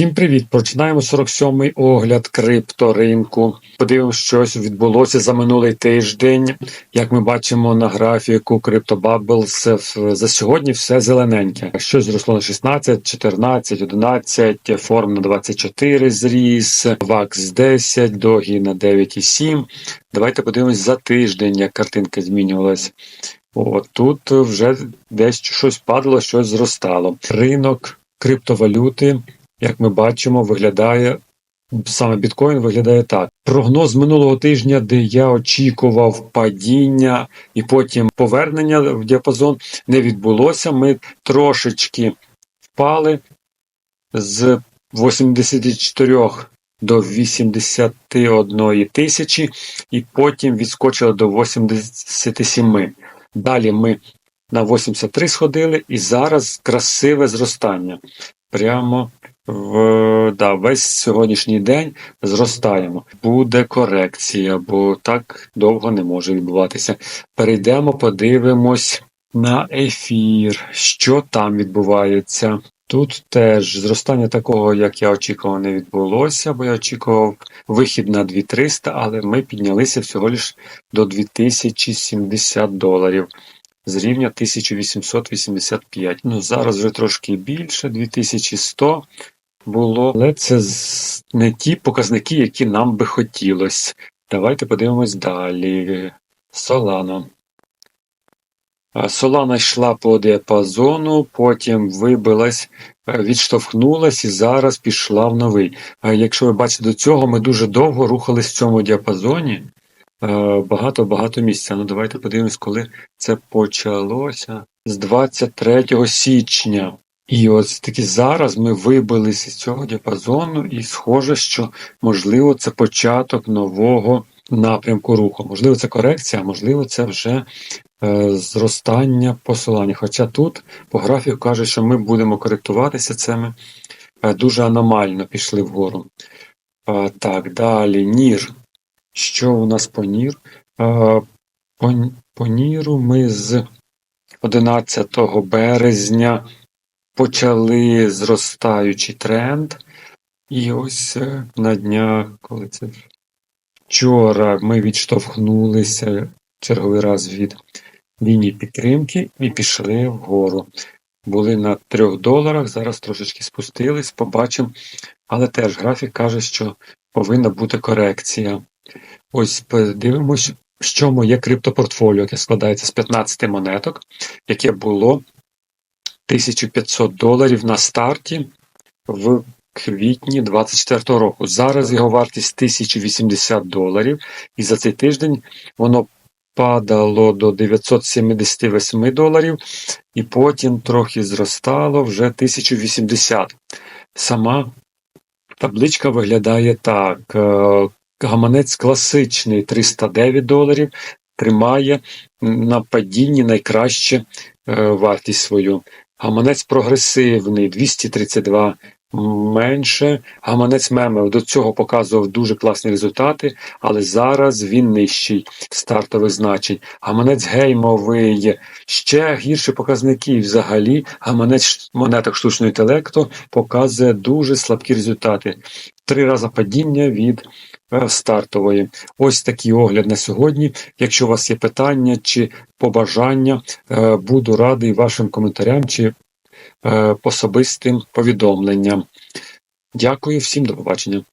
Всім привіт! Починаємо 47-й огляд крипторинку. Подивимося, що відбулося за минулий тиждень. Як ми бачимо на графіку CryptoBubbles, за сьогодні все зелененьке. Щось зросло на 16, 14, 11, форм на 24 зріс, VAX 10, догі на 9,7. Давайте подивимось за тиждень, як картинка змінювалась. О, тут вже десь щось падало, щось зростало. Ринок криптовалюти як ми бачимо, виглядає саме біткоін виглядає так. Прогноз минулого тижня, де я очікував падіння і потім повернення в діапазон, не відбулося. Ми трошечки впали з 84 до 81 тисячі, і потім відскочили до 87. Далі ми на 83 сходили, і зараз красиве зростання. Прямо в да, весь сьогоднішній день зростаємо. Буде корекція, бо так довго не може відбуватися. Перейдемо, подивимось на ефір, що там відбувається. Тут теж зростання такого, як я очікував, не відбулося, бо я очікував вихід на 2300, але ми піднялися всього лиш до 2070 доларів з рівня 1885. Ну, зараз вже трошки більше, 2100 було, але це не ті показники, які нам би хотілося. Давайте подивимось далі. Солана. Солана йшла по діапазону, потім вибилась, е, відштовхнулась і зараз пішла в новий. Якщо ви бачите до цього, ми дуже довго рухались в цьому діапазоні. Багато-багато місця. Ну давайте подивимось, коли це почалося. З 23 січня. І ось таки зараз ми вибилися з цього діапазону, і схоже, що можливо це початок нового напрямку руху. Можливо, це корекція, а можливо, це вже е, зростання посилання. Хоча тут по графіку каже, що ми будемо коректуватися, це ми е, дуже аномально пішли вгору. Е, так, далі Нір. Що у нас по? Е, по, по Ніру ми з 11 березня почали зростаючий тренд. І ось е, на днях, коли це вчора ми відштовхнулися черговий раз від лінії підтримки і пішли вгору. Були на 3 доларах, зараз трошечки спустились, побачимо. Але теж графік каже, що повинна бути корекція. Ось подивимось, що моє криптопортфоліо, яке складається з 15 монеток, яке було 1500 доларів на старті в квітні 24 року. Зараз його вартість 1080 доларів, і за цей тиждень воно падало до 978 доларів, і потім трохи зростало вже 1080. Сама табличка виглядає так. Гаманець класичний 309 доларів. Тримає на падінні найкраще е, вартість свою. Гаманець прогресивний 232 менше. Гаманець мемів до цього показував дуже класні результати, але зараз він нижчий стартових значень. Гаманець геймовий ще гірші показники. Взагалі, гаманець монеток штучного інтелекту показує дуже слабкі результати. Три рази падіння від е, стартової. Ось такий огляд на сьогодні. Якщо у вас є питання чи побажання, е, буду радий вашим коментарям чи е, особистим повідомленням. Дякую всім до побачення.